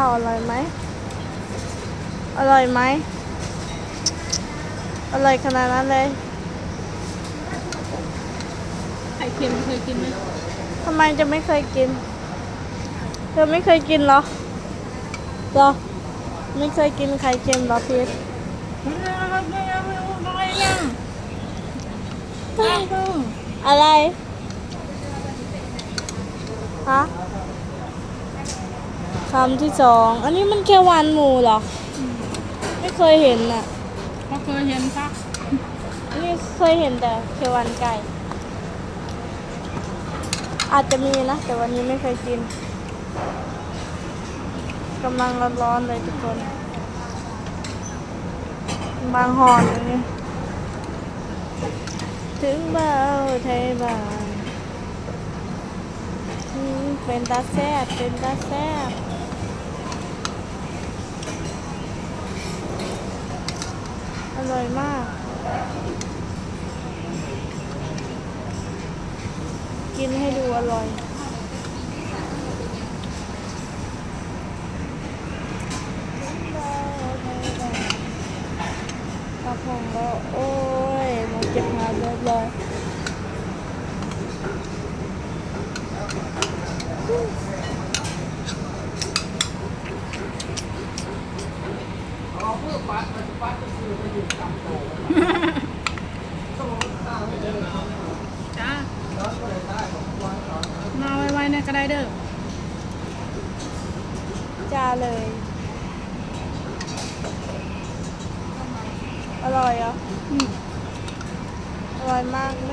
ข้าวอร่อยไหม อร่อยไหม อร่อยขนาดนั้นเลย ไข่เค็มเคยกินไหมทำไมจะไม่เคยกิน เธอไม่เคยกินเหรอเหรอ ไม่เคยกินไข่เค็มเหรอพีทไม่ได้ไม่ได้ไม่รู้อะไรเนี่ยอะไร ฮะ คำที่สอง อันนี้มันแค่วันหมูเหรอ ไม่เคยเห็นอะเขาเคยเห็นปะอันนี้เคยเห็นแต่เขียวหวานไก่ อาจจะมีนะ แต่วันนี้ไม่เคยกินกำลังร้อนๆเลยทุกคน บางหอนอย่างนี้ถึงเบาไทยบ้านอืมเป็นตาแซ่บเป็นตาแซ่บอร่อยมา กินให้ดูอร่อย กระพงก็โอ้ยมาเก็บหาเรียบร้อยจ้ามาไวๆ เนี่ยก็ได้เด้อจ้าเลย อร่อยเหรออืมอร่อยมากไหม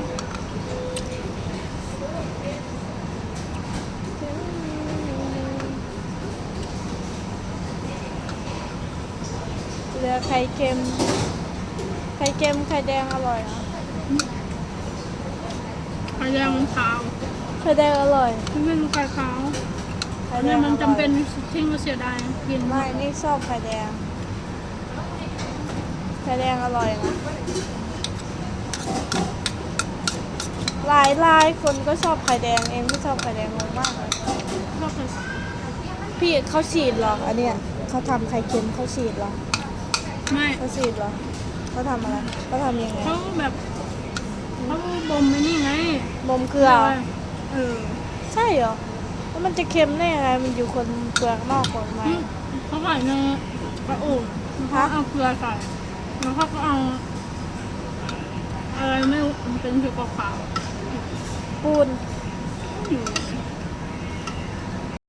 เหลือไข่เค็ม ไข่เค็มไข่แดงอร่อยเหรอไข่แดงขาว ไข่แดงอร่อยที่เป็นไข่ขาวไข่อันแดนี้งมันอร่อยจำเป็นทิ้งก็เสียดายกินไม่นี่ชอบไข่แดง ไข่แดงอร่อยนะ หลายหลายคนก็ชอบไข่แดงเองไม่ชอบไข่แดงงงมากเลยชอบเลยพี่เขาฉีดเหรออันเนี้ยเขาทำไข่เค็มเขาฉีดเหรอไม่เขาฉีดเหรอเขาทำอะไรเขาทำยังไงเขาแบบเขาบ่มไม่นี่ไงนมเกลือเหรอเออใช่เหรอแล้วมันจะเค็มได้ยังไงมันอยู่คนเปลือกนอกคนในอืมเขาใส่ในกระอุแล้วเขาเอาเกลือใส่แล้วเขาก็เอาอะไรไม่รู้มันเป็นสีขาวปูนๆอยู่